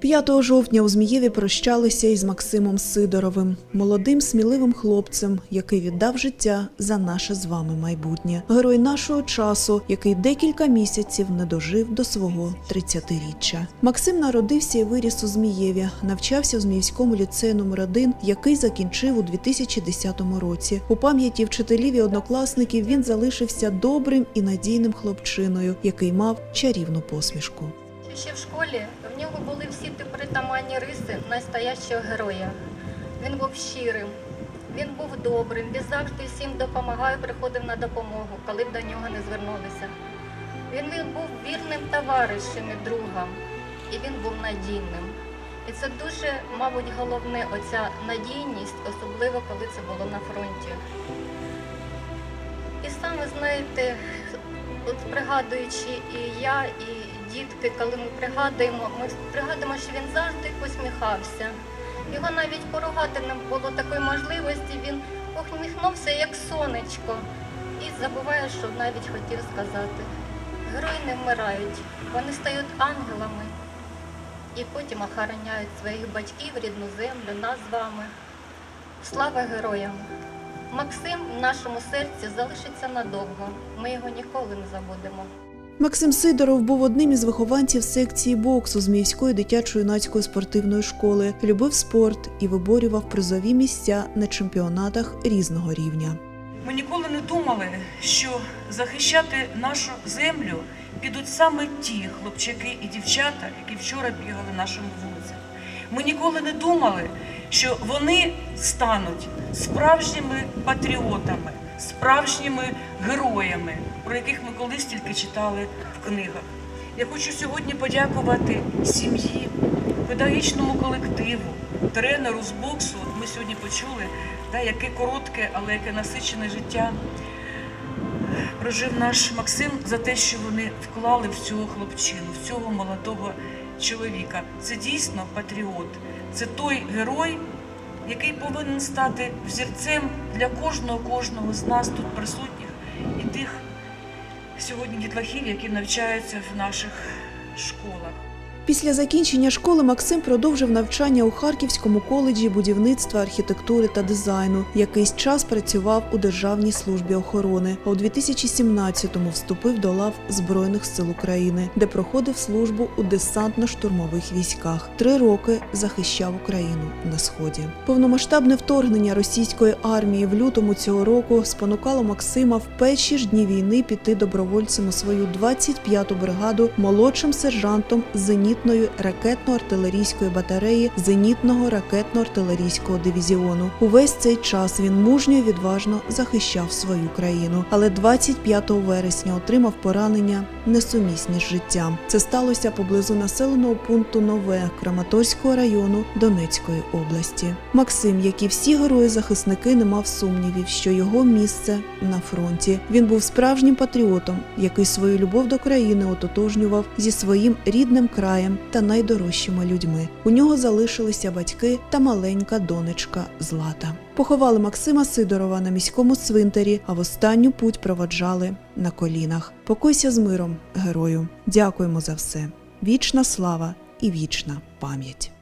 5 жовтня у Змієві прощалися із Максимом Сидоровим, молодим сміливим хлопцем, який віддав життя за наше з вами майбутнє. Герой нашого часу, який декілька місяців не дожив до свого 30-річчя. Максим народився і виріс у Змієві, навчався у Зміївському ліцеї номер 1 який закінчив у 2010 році. У пам'яті вчителів і однокласників він залишився добрим і надійним хлопчиною, який мав чарівну посмішку. Ще в школі в нього були всі ті притаманні риси настоящого героя. Він був щирим, він був добрим, він завжди всім допомагав і приходив на допомогу, коли б до нього не звернулися. Він, був вірним товаришем і другом, і він був надійним. І це дуже, мабуть, головне оця надійність, особливо коли це було на фронті. І саме знаєте, от пригадуючи і я, і дітки, коли ми пригадуємо, ми пригадуємо, що він завжди посміхався. Його навіть поругати не було такої можливості. Він посміхнувся як сонечко. І забуває, що навіть хотів сказати. Герої не вмирають, вони стають ангелами і потім охороняють своїх батьків, рідну землю, нас з вами. Слава героям! Максим в нашому серці залишиться надовго. Ми його ніколи не забудемо. Максим Сидоров був одним із вихованців секції боксу Зміївської дитячо-юнацької спортивної школи, любив спорт і виборював призові місця на чемпіонатах різного рівня. Ми ніколи не думали, що захищати нашу землю підуть саме ті хлопчаки і дівчата, які вчора бігали нашими вулицями. Ми ніколи не думали, що вони стануть справжніми патріотами, справжніми героями, про яких ми колись тільки читали в книгах. Я хочу сьогодні подякувати сім'ї, педагогічному колективу, тренеру з боксу. Ми сьогодні почули, да, яке коротке, але яке насичене життя прожив наш Максим за те, що вони вклали в цього хлопчину, в цього молодого чоловіка. Це дійсно патріот. Це той герой, який повинен стати взірцем для кожного кожного з нас тут присутніх і тих сьогодні дітлахів, які навчаються в наших школах. Після закінчення школи Максим продовжив навчання у Харківському коледжі будівництва, архітектури та дизайну. Якийсь час працював у Державній службі охорони, а у 2017-му вступив до лав Збройних сил України, де проходив службу у десантно-штурмових військах. Три роки захищав Україну на сході. Повномасштабне вторгнення російської армії в лютому цього року спонукало Максима в перші ж дні війни піти добровольцем у свою 25-ту бригаду молодшим сержантом зенітної ракетно-артилерійської батареї зенітного ракетно-артилерійського дивізіону. Увесь цей час він мужньо і відважно захищав свою країну, але 25 вересня отримав поранення несумісні з життям. Це сталося поблизу населеного пункту Нове Краматорського району Донецької області. Максим, як і всі герої-захисники, не мав сумнівів, що його місце на фронті. Він був справжнім патріотом, який свою любов до країни ототожнював зі своїм рідним краєм та найдорожчими людьми. У нього залишилися батьки та маленька донечка Злата. Поховали Максима Сидорова на міському цвинтарі, а в останню путь проводжали на колінах. Покойся з миром, герою. Дякуємо за все. Вічна слава і вічна пам'ять.